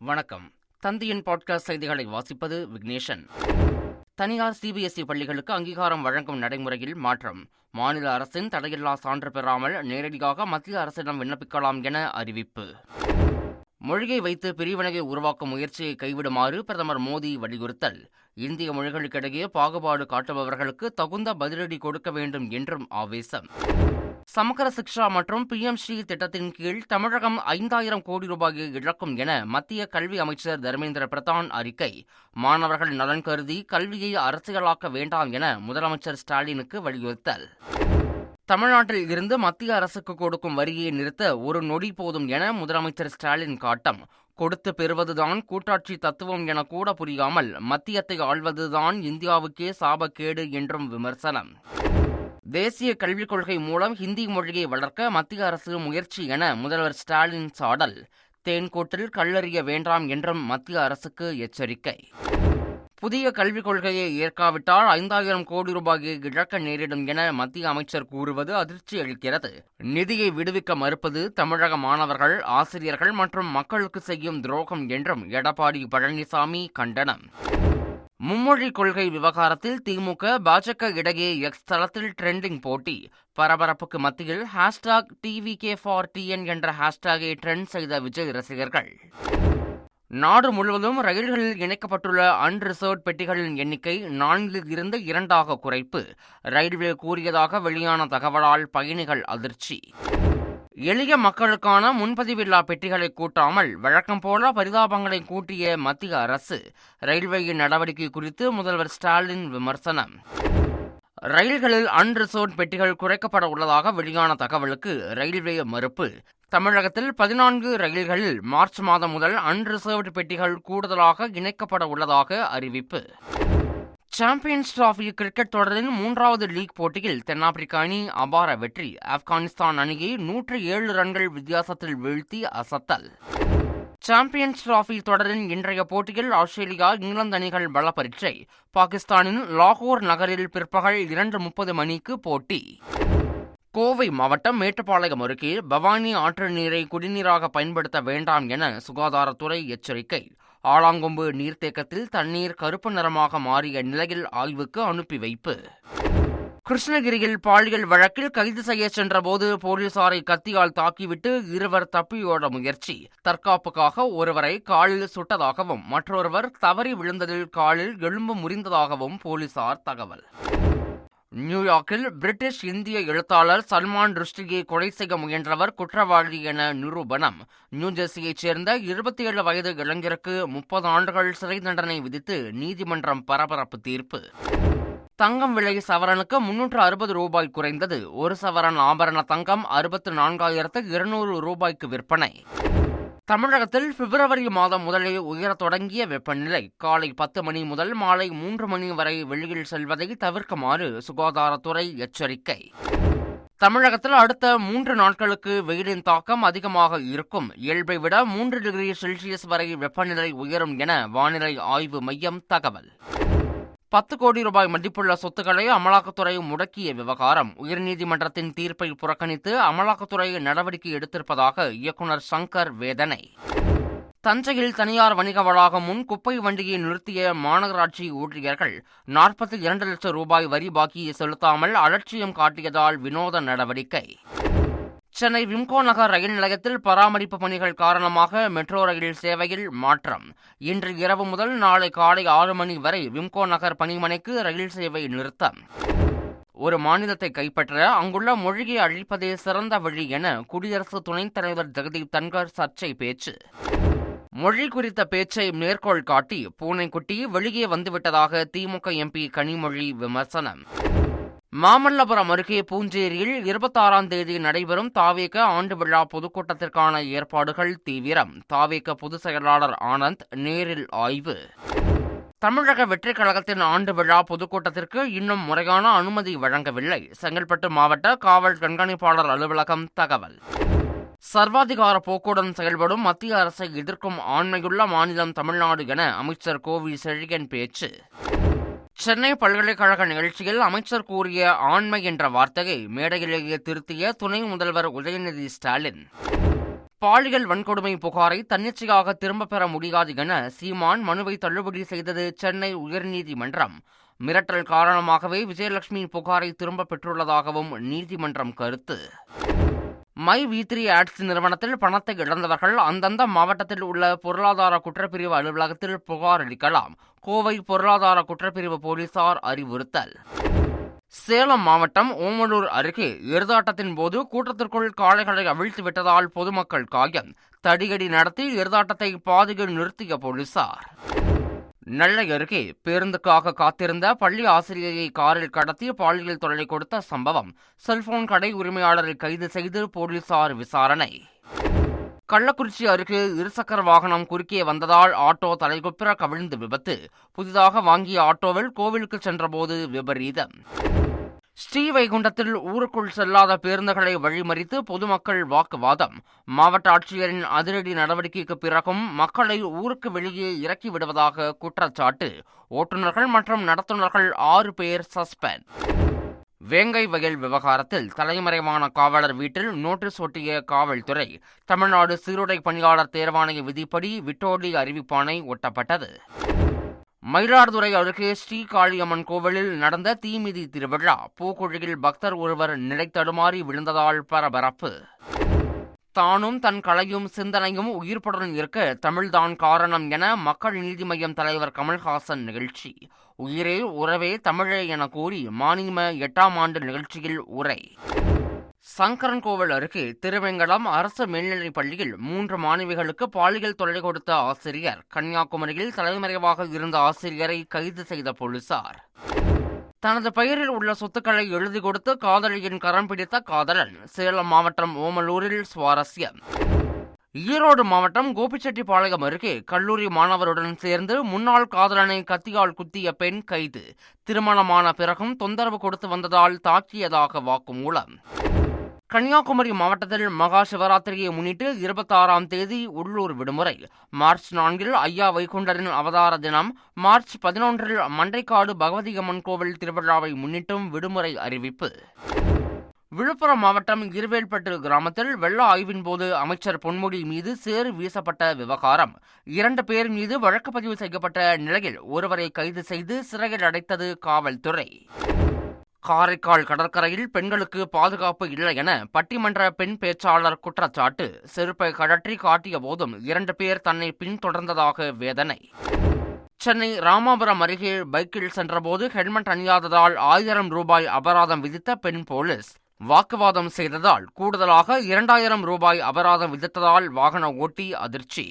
வணக்கம். தந்தியின் பாட்காஸ்ட் செய்திகளை வாசிப்பது விக்னேஷன். தனியார் சிபிஎஸ்இ பள்ளிகளுக்கு அங்கீகாரம் வழங்கும் நடைமுறையில் மாற்றம். மாநில அரசின் தடையில்லா சான்று பெறாமல் நேரடியாக மத்திய அரசிடம் விண்ணப்பிக்கலாம் என அறிவிப்பு. மொழியை வைத்து பிரிவினையை உருவாக்கும் முயற்சியை கைவிடுமாறு பிரதமர் மோடி வலியுறுத்தல். இந்திய மொழிகளுக்கிடையே பாகுபாடு காட்டுபவர்களுக்கு தகுந்த பதிலடி கொடுக்க வேண்டும் என்றும் ஆவேசம். சமக்கர சிக்ஷா மற்றும் பிஎம் ஸ்ரீ திட்டத்தின் கீழ் தமிழகம் ஐந்தாயிரம் கோடி ரூபாயை இழக்கும் என மத்திய கல்வி அமைச்சர் தர்மேந்திர பிரதான் அறிக்கை. மாணவர்கள் நலன் கருதி கல்வியை அரசியலாக்க வேண்டாம் என முதலமைச்சர் ஸ்டாலினுக்கு வலியுறுத்தல். தமிழ்நாட்டில் இருந்து மத்திய அரசுக்கு கொடுக்கும் வரியை நிறுத்த ஒரு நொடி போதும் என முதலமைச்சர் ஸ்டாலின் காட்டம். கொடுத்து பெறுவதுதான் கூட்டாட்சி தத்துவம் என கூட புரியாமல் மத்தியத்தை ஆள்வதுதான் இந்தியாவுக்கே சாபக்கேடு என்றும் விமர்சனம். தேசிய கல்விக் கொள்கை மூலம் ஹிந்தி மொழியை வளர்க்க மத்திய அரசு முயற்சி என முதல்வர் ஸ்டாலின் சாடல். தேன்கோட்டில் கல்லறிய வேண்டாம் என்றும் மத்திய அரசுக்கு எச்சரிக்கை. புதிய கல்விக் கொள்கையை ஏற்காவிட்டால் ஐந்தாயிரம் கோடி ரூபாயை இழக்க நேரிடும் என மத்திய அமைச்சர் கூறுவது அதிர்ச்சி அளிக்கிறது. நிதியை விடுவிக்க மறுப்பது தமிழக மாணவர்கள் ஆசிரியர்கள் மற்றும் மக்களுக்கு செய்யும் துரோகம் என்றும் எடப்பாடி பழனிசாமி கண்டனம். மும்மொழி கொள்கை விவகாரத்தில் திமுக பாஜக இடையே எக்ஸ் தளத்தில் ட்ரெண்டிங் போட்டி. பரபரப்புக்கு மத்தியில் hashtag TV K for TN என்ற ஹேஷ்டாகை ட்ரெண்ட் செய்த விஜய் ரசிகர்கள். நாடு முழுவதும் ரயில்களில் இணைக்கப்பட்டுள்ள அன்ரிசர்வ் பெட்டிகளின் எண்ணிக்கை நான்கில் இருந்து இரண்டாக குறைப்பு. ரயில்வே கூறியதாக வெளியான தகவலால் பயணிகள் அதிர்ச்சி. எளிய மக்களுக்கான முன்பதிவில்லா பெட்டிகளை கூட்டாமல் வழக்கம் போல பரிதாபங்களை கூட்டிய மத்திய அரசு ரயில்வேயின் நடவடிக்கை குறித்து முதல்வர் ஸ்டாலின் விமர்சனம். ரயில்களில் அன்ரிசர்வ் பெட்டிகள் குறைக்கப்பட உள்ளதாக வெளியான தகவலுக்கு ரயில்வே மறுப்பு. தமிழகத்தில் பதினான்கு ரயில்களில் மார்ச் மாதம் முதல் அன்ரிசர்வ்டு பெட்டிகள் கூடுதலாக இணைக்கப்பட உள்ளதாக அறிவிப்பு. சாம்பியன்ஸ் டிராஃபி கிரிக்கெட் தொடரின் மூன்றாவது லீக் போட்டியில் தென்னாப்பிரிக்க அணி அபார வெற்றி. ஆப்கானிஸ்தான் அணியை நூற்று ஏழு ரன்கள் வித்தியாசத்தில் வீழ்த்தி அசத்தல். சாம்பியன்ஸ் டிராஃபி தொடரின் இன்றைய போட்டியில் ஆஸ்திரேலியா இங்கிலாந்து அணிகள் பல பரீட்சை. பாகிஸ்தானின் லாகூர் நகரில் பிற்பகல் இரண்டு முப்பது மணிக்கு போட்டி. கோவை மாவட்டம் மேட்டுப்பாளையம் அருகே பவானி ஆற்று நீரை குடிநீராக பயன்படுத்த வேண்டாம் என சுகாதாரத்துறை எச்சரிக்கை. ஆலாங்கொம்பு நீர்த்தேக்கத்தில் தண்ணீர் கருப்பு நிறமாக மாறிய நிலையில் ஆய்வுக்கு அனுப்பி வைப்பு. கிருஷ்ணகிரியில் பாலியல் வழக்கில் கைது செய்ய சென்றபோது போலீசாரை கத்தியால் தாக்கிவிட்டு இருவர் தப்பியோட முயற்சி. தற்காப்புக்காக ஒருவரை காலில் சுட்டதாகவும் மற்றொருவர் தவறி விழுந்ததில் காலில் எலும்பு முறிந்ததாகவும் போலீசார் தகவல். நியூயார்க்கில் பிரிட்டிஷ் இந்திய எழுத்தாளர் சல்மான் ருஷ்டியை கொலை செய்ய முயன்றவர் குற்றவாளி என நிரூபணம். நியூஜெர்சியைச் சேர்ந்த இருபத்தி ஏழு வயது இளைஞருக்கு முப்பது ஆண்டுகள் சிறை தண்டனை விதித்து நீதிமன்றம் பரபரப்பு தீர்ப்பு. தங்கம் விலை சவரனுக்கு முன்னூற்று அறுபது ரூபாய் குறைந்தது. ஒரு சவரன் ஆபரண தங்கம் அறுபத்து நான்காயிரத்து இருநூறு ரூபாய்க்கு விற்பனை. தமிழகத்தில் பிப்ரவரி மாதம் முதலே உயரத் தொடங்கிய வெப்பநிலை. காலை பத்து மணி முதல் மாலை மூன்று மணி வரை வெளியில் செல்வதை தவிர்க்குமாறு சுகாதாரத்துறை எச்சரிக்கை. தமிழகத்தில் அடுத்த மூன்று நாட்களுக்கு வெயிலின் தாக்கம் அதிகமாக இருக்கும். இயல்பை விட மூன்று டிகிரி செல்சியஸ் வரை வெப்பநிலை உயரும் என வானிலை ஆய்வு மையம் தகவல். பத்து கோடி ரூபாய் மதிப்புள்ள சொத்துக்களை அமலாக்கத்துறை முடக்கிய விவகாரம். உயர்நீதிமன்றத்தின் தீர்ப்பை புறக்கணித்து அமலாக்கத்துறை நடவடிக்கை எடுத்திருப்பதாக இயக்குநர் சங்கர் வேதனை. தஞ்சையில் தனியார் வணிக வளாகம் முன் குப்பை வண்டியை நிறுத்திய மாநகராட்சி ஊழியர்கள் நாற்பத்தி இரண்டு லட்சம் ரூபாய் வரி பாக்கியை செலுத்தாமல் அலட்சியம் காட்டியதால் வினோத நடவடிக்கை. சென்னை விம்கோ நகர் ரயில் நிலையத்தில் பராமரிப்பு பணிகள் காரணமாக மெட்ரோ ரயில் சேவையில் மாற்றம். இன்று இரவு முதல் நாளை காலை ஆறு மணி வரை விம்கோ நகர் பணிமனைக்கு ரயில் சேவை நிறுத்தம். ஒரு மாநிலத்தை கைப்பற்ற அங்குள்ள மொழியை அழிப்பதே சிறந்த வழி என குடியரசு துணைத் தலைவர் ஜெகதீப் தன்கர் சர்ச்சை பேச்சு. மொழி குறித்த பேச்சை மேற்கோள் காட்டி பூனைக்குட்டி வெளியே வந்துவிட்டதாக திமுக எம்பி கனிமொழி விமர்சனம். மாமல்லபுரம் அருகே பூஞ்சேரியில் இருபத்தாறாம் தேதி நடைபெறும் தாவேக ஆண்டு விழா பொதுக்கூட்டத்திற்கான ஏற்பாடுகள் தீவிரம். தாவேக பொதுச் செயலாளர் ஆனந்த் நேரில் ஆய்வு. தமிழக வெற்றிக் கழகத்தின் ஆண்டு விழா பொதுக்கூட்டத்திற்கு இன்னும் முறையான அனுமதி வழங்கவில்லை. செங்கல்பட்டு மாவட்ட காவல் கண்காணிப்பாளர் அலுவலகம் தகவல். சர்வாதிகார போக்குடன் செயல்படும் மத்திய அரசை எதிர்க்கும் ஆண்மையுள்ள மாநிலம் தமிழ்நாடு என அமைச்சர் கோவி செழியன் பேச்சு. சென்னை பல்கலைக்கழக நிகழ்ச்சியில் அமைச்சர் கூறிய ஆண்மை என்ற வார்த்தையை மேடையிலேயே திருத்திய துணை முதல்வர் உதயநிதி ஸ்டாலின். பாலியல் வன்கொடுமை புகாரை தன்னிச்சையாக திரும்பப் பெற முடியாது என சீமான் மனுவை தள்ளுபடி செய்தது சென்னை உயர்நீதிமன்றம். மிரட்டல் காரணமாகவே விஜயலட்சுமி புகாரை திரும்பப் பெற்றுள்ளதாகவும் நீதிமன்றம் கருத்து. மை வி த்ரீ ஆட்ஸ் நிறுவனத்தில் பணத்தை இழந்தவர்கள் அந்தந்த மாவட்டத்தில் உள்ள பொருளாதார குற்றப்பிரிவு அலுவலகத்தில் புகார் அளிக்கலாம். கோவை பொருளாதார குற்றப்பிரிவு போலீசார் அறிவுறுத்தல். சேலம் மாவட்டம் ஓமலூர் அருகே எருதாட்டத்தின் போது கூட்டத்திற்குள் காளைகளை அவிழ்த்து விட்டதால் பொதுமக்கள் காயம். தடியடி நடத்தி எருதாட்டத்தை பாதியில் நிறுத்திய போலீசார். நெல்லை அருகே பேருந்துக்காக காத்திருந்த பள்ளி ஆசிரியரை காரில் கடத்தி பாலியல் தொல்லை கொடுத்த சம்பவம் செல்போன் கடை உரிமையாளரை கைது செய்து போலீசார் விசாரணை. கள்ளக்குறிச்சி அருகே இருசக்கர வாகனம் குறுக்கே வந்ததால் ஆட்டோ தலைகுப்பிர கவிழ்ந்து விபத்து. புதிதாக வாங்கிய ஆட்டோவில் கோவிலுக்கு சென்றபோது விபரீதம். ஸ்ரீவைகுண்டத்தில் ஊருக்குள் செல்லாத பேருந்துகளை வழிமறித்து பொதுமக்கள் வாக்குவாதம். மாவட்ட ஆட்சியரின் அதிரடி நடவடிக்கைக்கு பிறகும் மக்களை ஊருக்கு வெளியே இறக்கி விடுவதாக குற்றச்சாட்டு. ஓட்டுநர்கள் மற்றும் நடத்துனர்கள் ஆறு பேர் சஸ்பெண்ட். வேங்கை வயல் விவகாரத்தில் தலைமறைவான காவலர் வீட்டில் நோட்டீஸ் ஒட்டிய காவல்துறை தமிழ்நாடு சீருடை பணியாளர் தேர்வாணைய விதிப்படி விட்டோலி அறிவிப்பானை ஒட்டப்பட்டது. மயிலாடுதுறை அருகே ஸ்ரீகாளியம்மன் கோவிலில் நடந்த தீமிதி திருவிழா. பூக்குழியில் பக்தர் ஒருவர் நிலை தடுமாறி விழுந்ததால் பரபரப்பு. தானும் தன் கலையும் சிந்தனையும் உயிர்ப்புடன் இருக்க தமிழ்தான் காரணம் என மக்கள் நீதி மய்யம் தலைவர் கமல்ஹாசன் நிகழ்ச்சி. உயிரே உறவே தமிழே என கூறி மாநில எட்டாம் ஆண்டு நிகழ்ச்சியில் உரை. சங்கரன்கோவில் அருகே திருவெங்கடம் அரசு மேல்நிலைப் பள்ளியில் மூன்று மாணவிகளுக்கு பாலியல் தொல்லை கொடுத்த ஆசிரியர். கன்னியாகுமரியில் தலைமறைவாக இருந்த ஆசிரியரை கைது செய்த போலீசார். தனது பெயரில் உள்ள சொத்துக்களை எழுதி கொடுத்து காதலியின் கரம் பிடித்த காதலன் சேலம் மாவட்டம் ஓமலூரில் சுவாரஸ்யம். ஈரோடு மாவட்டம் கோபிச்செட்டிப்பாளையம் அருகே கல்லூரி மாணவருடன் சேர்ந்து முன்னாள் காதலனை கத்தியால் குத்திய பெண் கைது. திருமணமான பிறகும் தொந்தரவு கொடுத்து வந்ததால் தாக்கியதாக வாக்குமூலம். கன்னியாகுமரி மாவட்டத்தில் மகா சிவராத்திரியை முன்னிட்டு இருபத்தாறாம் தேதி உள்ளூர் விடுமுறை. மார்ச் நான்கில் ஐயா வைகுண்டரின் அவதார தினம். மார்ச் பதினொன்றில் மண்டைக்காடு பகவதி அம்மன் கோவில் திருவிழாவை முன்னிட்டும் விடுமுறை அறிவிப்பு. விழுப்புரம் மாவட்டம் இருவேல்பட்டு கிராமத்தில் வெள்ள ஆய்வின் போது அமைச்சர் பொன்முடி மீது சேறு வீசப்பட்ட விவகாரம். இரண்டு பேர் மீது வழக்கு பதிவு செய்யப்பட்ட நிலையில் ஒருவரை கைது செய்து சிறையில் அடைத்தது காவல்துறை. காரைக்கால் கடற்கரையில் பெண்களுக்கு பாதுகாப்பு இல்லை என பட்டிமன்ற பெண் பேச்சாளர் குற்றச்சாட்டு. செருப்பை கழற்றி காட்டிய போதும் இரண்டு பேர் தன்னை பின்தொடர்ந்ததாக வேதனை. சென்னை ராமாபுரம் அருகே பைக்கில் சென்றபோது ஹெல்மெட் அணியாததால் ஆயிரம் ரூபாய் அபராதம் விதித்த பெண் போலீஸ். வாக்குவாதம் செய்ததால் கூடுதலாக இரண்டாயிரம் ரூபாய் அபராதம் விதித்ததால் வாகன ஓட்டி அதிர்ச்சி.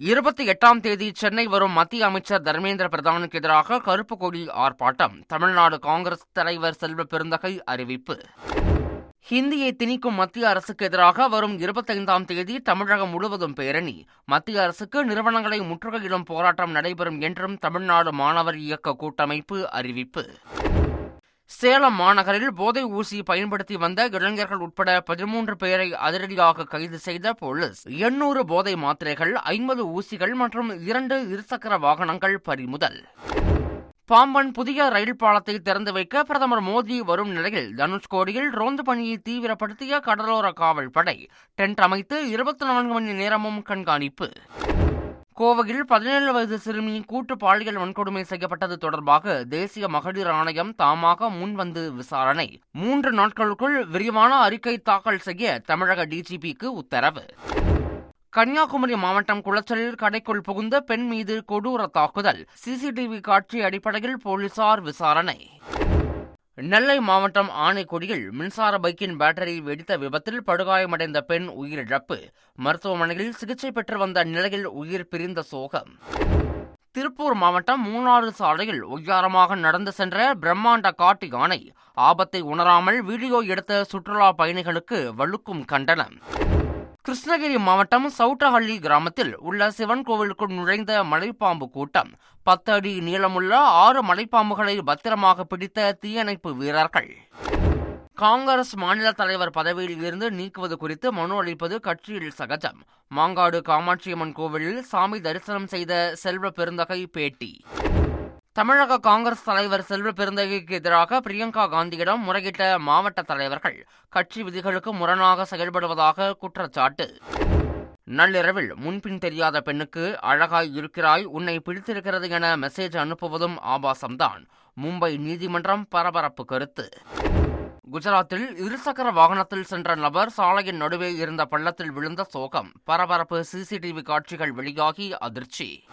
இருபத்தி எட்டாம் தேதி சென்னை வரும் மத்திய அமைச்சர் தர்மேந்திர பிரதானுக்கு எதிராக கருப்பு கொடி ஆர்ப்பாட்டம். தமிழ்நாடு காங்கிரஸ் தலைவர் செல்வ பெருந்தகை அறிவிப்பு. ஹிந்தியை திணிக்கும் மத்திய அரசுக்கு எதிராக வரும் இருபத்தைந்தாம் தேதி தமிழகம் முழுவதும் பேரணி. மத்திய அரசுக்கு நிறுவனங்களை முற்றுகையிடும் போராட்டம் நடைபெறும் என்றும் தமிழ்நாடு மாணவர் இயக்க கூட்டமைப்பு அறிவிப்பு. சேலம் மாநகரில் போதை ஊசி பயன்படுத்தி வந்த இளைஞர்கள் உட்பட பதிமூன்று பேரை அதிரடியாக கைது செய்த போலீஸ். எண்ணூறு போதை மாத்திரைகள் ஐம்பது ஊசிகள் மற்றும் இரண்டு இருசக்கர வாகனங்கள் பறிமுதல். பாம்பன் புதிய ரயில் பாலத்தை திறந்து வைக்க பிரதமர் மோடி வரும் நிலையில் தனுஷ்கோடியில் ரோந்து பணியை தீவிரப்படுத்திய கடலோர காவல் படை டென்ட் அமைத்து இருபத்தி நான்கு மணி நேரமும் கண்காணிப்பு. கோவையில் பதினேழு வயது சிறுமி கூட்டு பாலியல் வன்கொடுமை செய்யப்பட்டது தொடர்பாக தேசிய மகளிர் ஆணையம் தாமாக முன்வந்து விசாரணை. மூன்று நாட்களுக்குள் விரிவான அறிக்கை தாக்கல் செய்ய தமிழக டிஜிபிக்கு உத்தரவு. கன்னியாகுமரி மாவட்டம் குளச்சலில் கடைக்குள் புகுந்த பெண் மீது கொடூர தாக்குதல். சிசிடிவி காட்சி அடிப்படையில் போலீசார் விசாரணை. நெல்லை மாவட்டம் ஆனைக்குடியில் மின்சார பைக்கின் பேட்டரி வெடித்த விபத்தில் படுகாயமடைந்த பெண் உயிரிழப்பு. மருத்துவமனையில் சிகிச்சை பெற்று வந்த நிலையில் உயிர் பிரிந்த சோகம். திருப்பூர் மாவட்டம் மூணாறு சாலையில் ஒய்யாரமாக நடந்து சென்ற பிரம்மாண்ட காட்டு யானை ஆபத்தை உணராமல் வீடியோ எடுத்த சுற்றுலா பயணிகளுக்கு வலுக்கும் கண்டனம். கிருஷ்ணகிரி மாவட்டம் சவுட்டஹள்ளி கிராமத்தில் உள்ள சிவன் கோவிலுக்குள் நுழைந்த மலைப்பாம்பு கூட்டம். பத்து அடி நீளமுள்ள ஆறு மலைப்பாம்புகளை பத்திரமாக பிடித்த தீயணைப்பு வீரர்கள். காங்கிரஸ் மாநில தலைவர் பதவியில் இருந்து நீக்குவது குறித்து மனு அளிப்பது கட்சியில் சகஜம். மாங்காடு காமாட்சியம்மன் கோவிலில் சாமி தரிசனம் செய்த செல்வ பெருந்தகை பேட்டி. தமிழக காங்கிரஸ் தலைவர் செல்வ பெருந்தகைக்கு எதிராக பிரியங்கா காந்தியிடம் முறையிட்ட மாவட்ட தலைவர்கள் கட்சி விதிகளுக்கு முரணாக செயல்படுவதாக குற்றச்சாட்டு. நள்ளிரவில் முன்பின் தெரியாத பெண்ணுக்கு அழகாய் இருக்கிறாய் உன்னை பிடித்திருக்கிறது என மெசேஜ் அனுப்புவதும் ஆபாசம்தான். மும்பை நீதிமன்றம் பரபரப்பு கருத்து. குஜராத்தில் இருசக்கர வாகனத்தில் சென்ற நபர் சாலையின் நடுவே இருந்த பள்ளத்தில் விழுந்த சோகம். பரபரப்பு சிசிடிவி காட்சிகள் வெளியாகி அதிர்ச்சி.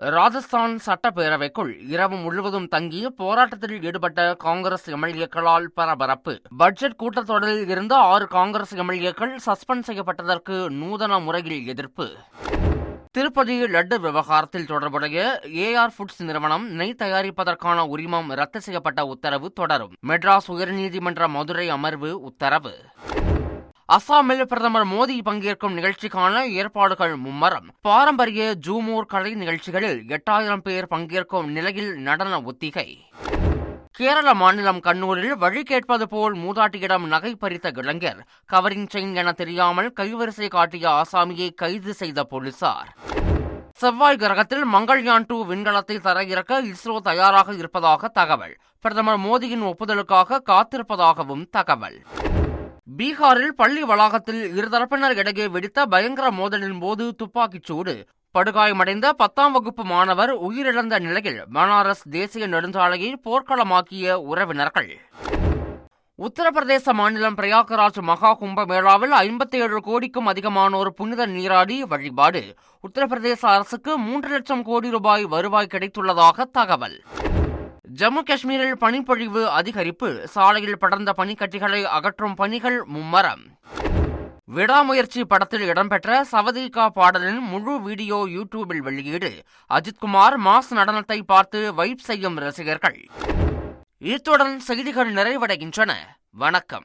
ராஜஸ்தான் சட்டப்பேரவைக்குள் இரவு முழுவதும் தங்கி போராட்டத்தில் ஈடுபட்ட காங்கிரஸ் எம்எல்ஏக்களால் பரபரப்பு. பட்ஜெட் கூட்டத்தொடரில் இருந்து ஆறு காங்கிரஸ் எம்எல்ஏக்கள் சஸ்பெண்ட் செய்யப்பட்டதற்கு நூதன முறையில் எதிர்ப்பு. திருப்பதி லட்டு விவகாரத்தில் தொடர்புடைய ஏஆர் ஃபுட்ஸ் நிறுவனம் நெய் தயாரிப்பதற்கான உரிமம் ரத்து செய்யப்பட்ட உத்தரவு தொடரும். மெட்ராஸ் உயர்நீதிமன்ற மதுரை அமர்வு உத்தரவு. அசாமில் பிரதமர் மோடி பங்கேற்கும் நிகழ்ச்சிக்கான ஏற்பாடுகள் மும்மரம். பாரம்பரிய ஜூமூர் கலை நிகழ்ச்சிகளில் எட்டாயிரம் பேர் பங்கேற்கும் நிலையில் நடன ஒத்திகை. கேரள மாநிலம் கண்ணூரில் வழி கேட்பது போல் மூதாட்டியிடம் நகை பறித்த இளைஞர். கவரிங் செயின் என தெரியாமல் கைவரிசை காட்டிய ஆசாமியை கைது செய்த போலீசார். செவ்வாய் கிரகத்தில் மங்கள்யான் டூ விண்கலத்தை தரையிறக்க இஸ்ரோ தயாராக இருப்பதாக தகவல். பிரதமர் மோடியின் ஒப்புதலுக்காக காத்திருப்பதாகவும் தகவல். பீகாரில் பள்ளி வளாகத்தில் இருதரப்பினர் இடையே வெடித்த பயங்கர மோதலின் போது துப்பாக்கிச் சூடு. படுகாயமடைந்த பத்தாம் வகுப்பு மாணவர் உயிரிழந்த நிலையில் பனாரஸ் தேசிய நெடுஞ்சாலையை போர்க்களமாக்கிய உறவினர்கள். உத்தரப்பிரதேச மாநிலம் பிரயாகராஜ் மகா கும்பமேளாவில் ஐம்பத்தி ஏழு கோடிக்கும் அதிகமானோர் புனித நீராடி வழிபாடு. உத்தரப்பிரதேச அரசுக்கு மூன்று லட்சம் கோடி ரூபாய் வருவாய் கிடைத்துள்ளதாக தகவல். ஜம்மு காஷ்மீரில் பனிப்பொழிவு அதிகரிப்பு சாலையில் படர்ந்த பனிக்கட்டிகளை அகற்றும் பணிகள் மும்மரம். விடாமுயற்சி படத்தில் இடம்பெற்ற சவதீகா பாடலின் முழு வீடியோ யூடியூபில் வெளியீடு. அஜித்குமார் மாஸ் நடனத்தை பார்த்து வைப் செய்யும் ரசிகர்கள். இத்துடன் செய்திகள் நிறைவடைகின்றன. வணக்கம்.